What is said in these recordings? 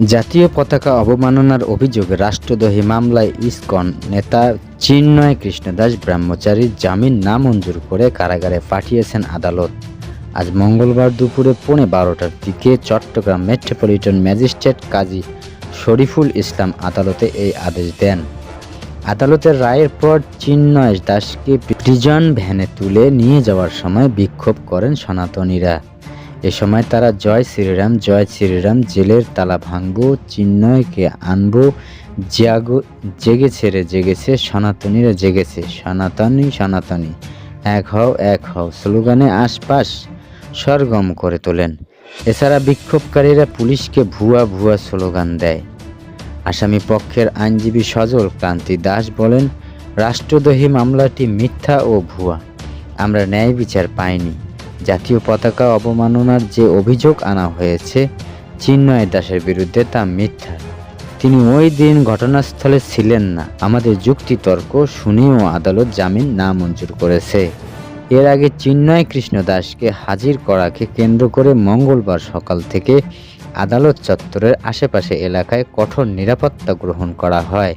জাতীয় পতাকা অবমাননার অভিযোগে রাষ্ট্রদ্রোহী মামলায় ইসকন নেতা চিন্ময় কৃষ্ণদাস ব্রহ্মচারীর জামিন না মঞ্জুর করে কারাগারে পাঠিয়েছেন আদালত। আজ মঙ্গলবার দুপুরে পৌনে বারোটার দিকে চট্টগ্রাম মেট্রোপলিটন ম্যাজিস্ট্রেট কাজী শরীফুল ইসলাম আদালতে এই আদেশ দেন। আদালতের রায়ের পর চিন্ময় দাসকে প্রিজন ভ্যানে তুলে নিয়ে যাওয়ার সময় বিক্ষোভ করেন সনাতনীরা। এ সময় তারা জয় শ্রীরাম জয় শ্রীরাম, জেলের তালা ভাঙবো, চিন্ময়কে আনব, জাগো, জেগেছে রে, জেগেছে সনাতনীরা জেগেছে, সনাতনী সনাতনী। এক হও এক হও, স্লোগানে আশপাশ সরগম করে তোলেন। এছাড়া বিক্ষোভকারীরা পুলিশকে ভুয়া ভুয়া স্লোগান দেয়। আসামি পক্ষের আইনজীবী সজল ক্রান্তি দাস বলেন, রাষ্ট্রদ্রোহী মামলাটি মিথ্যা ও ভুয়া। আমরা ন্যায় বিচার পাইনি। জাতীয় পতাকা অবমাননার যে অভিযোগ আনা হয়েছে, চিন্ময় দাসের বিরুদ্ধে তা মিথ্যা। তিনি ওই দিন ঘটনাস্থলে ছিলেন না। আমাদের যুক্তিতর্ক শুনেও আদালত জামিন নামঞ্জুর করেছে। এর আগে চিন্ময় কৃষ্ণ দাসকে হাজির করাকে কেন্দ্র করে মঙ্গলবার সকাল থেকে আদালত চত্বরের আশেপাশে এলাকায় কঠোর নিরাপত্তা গ্রহণ করা হয়।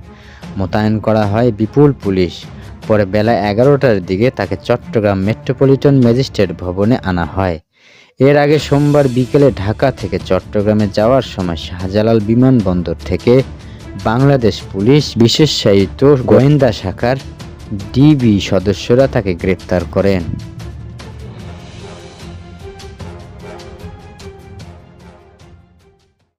মোতায়েন করা হয় বিপুল পুলিশ। পরে বেলা এগারোটার দিকে তাকে চট্টগ্রাম মেট্রোপলিটন ম্যাজিস্ট্রেট ভবনে আনা হয়। এর আগে সোমবার বিকেলে ঢাকা থেকে চট্টগ্রামে যাওয়ার সময় শাহজালাল বিমানবন্দর থেকে বাংলাদেশ পুলিশ, বিশেষায়িত গোয়েন্দা শাখার ডিবি সদস্যরা তাকে গ্রেপ্তার করেন।